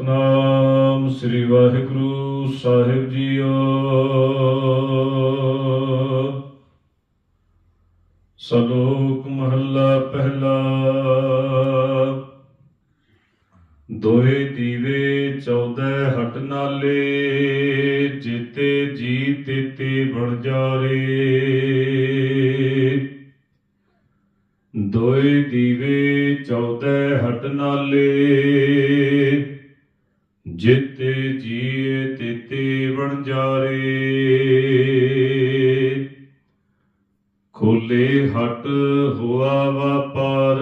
ਨਾਮ ਸ੍ਰੀ ਵਾਹਿਗੁਰੂ ਸਾਹਿਬ ਜੀਓ। ਸਲੋਕ ਮਹੱਲਾ ਪਹਿਲਾ। ਦੋਏ ਦੀਵੇ 14 ਹਟ ਨਾਲੇ, ਜੀਤੇ ਜੀ ਤੇਤੇ ਬਣ ਜਾਰੇ। ਦੋਏ ਦੀਵੇ 14 ਹਟ ਨਾਲੇ ਜਿਤੇ ਜੀਏ ਤੇਤੇ ਬਣ ਜਾਰੇ। ਖੋਲੇ ਹਟ ਹੁਆ ਵਪਾਰ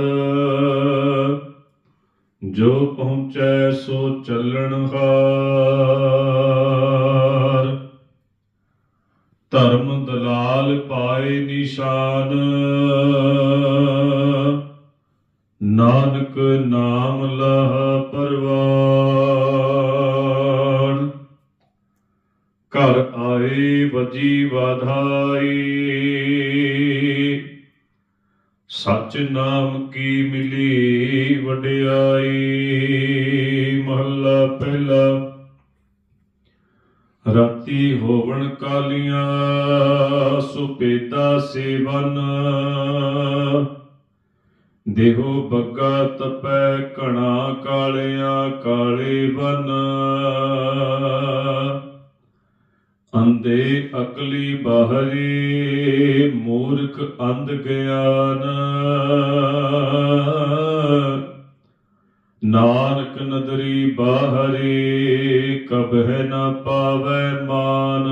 ਜੋ ਪਹੁੰਚੈ ਸੋ ਚੱਲਣ ਹਾਰ। ਧਰਮ ਦਲਾਲ ਪਾਏ ਨਿਸ਼ਾਨ। ਨਾਨਕ ਨਾਮ ਲਹ ਪਰਵਾਰ। ਘਰ ਆਏ ਵਜੀ ਵਾਧਾਈ। ਸਚ ਨਾਮ ਕੀ ਮਿਲੀ ਵਡਿਆਈ? ਮਹੱਲਾ ਪਹਿਲਾ। ਰਾਤੀ ਹੋਵਣ ਕਾਲੀਆਂ ਸੁਪੇਤਾ ਸੇਵਨ। ਦੇਹੋ ਬੱਗਾ ਤਪੈ ਘਣਾ ਕਾਲਿਆਂ, ਕਾਲੇ ਬਨ ਅੰਦੇ ਅਕਲੀ ਬਾਹਰੀ, ਮੂਰਖ ਅੰਧ ਗਿਆਨ। ਨਾਨਕ ਨਦਰੀ ਬਾਹਰੀ ਕਬਹਿ ਨਾ ਪਾਵੈ ਮਾਨ।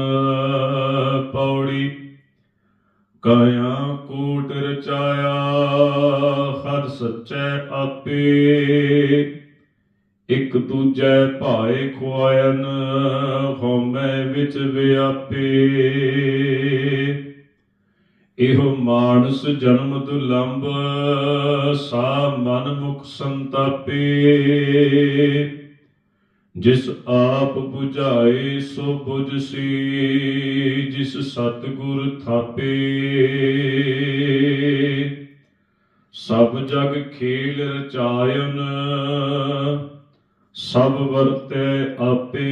ਪੌੜੀ ਕਾਇਆ ਕੋਟ ਰਚਾਇਆ, ਹਰ ਸੱਚੈ ਆਪੇ। ਇਕ ਦੂਜੈ ਭਾਏ ਖੁਆਇਨ, ਹਉਮੈ ਵਿੱਚ ਵਿਆਪੇ। ਇਹੋ ਮਾਨਸ ਜਨਮ ਦੁਲੰਭ ਸਾ ਮਨ ਮੁਖ ਸੰਤਾਪੇ। ਜਿਸ ਆਪ 부ਝਾਏ, ਸੋ 부ਝਸੀ ਜਿਸ ਸਤਿਗੁਰ ਥਾਪੇ। ਸਭ ਜਗ ਖੇਲ ਰਚਾਇਨ ਸਭ ਵਰਤੈ ਆਪੇ।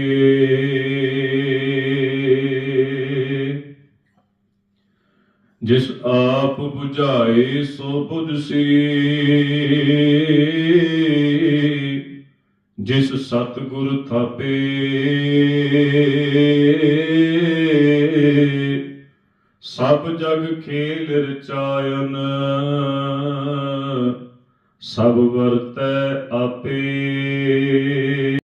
ਜਿਸ ਆਪ 부ਝਾਏ, ਸੋ 부ਝਸੀ ਜਿਸ ਸਤਿਗੁਰ ਥਾਪੇ। ਸਭ ਜਗ ਖੇਲ ਰਚਾਇਨ। ਸਭ ਵਰਤੈ ਆਪੇ।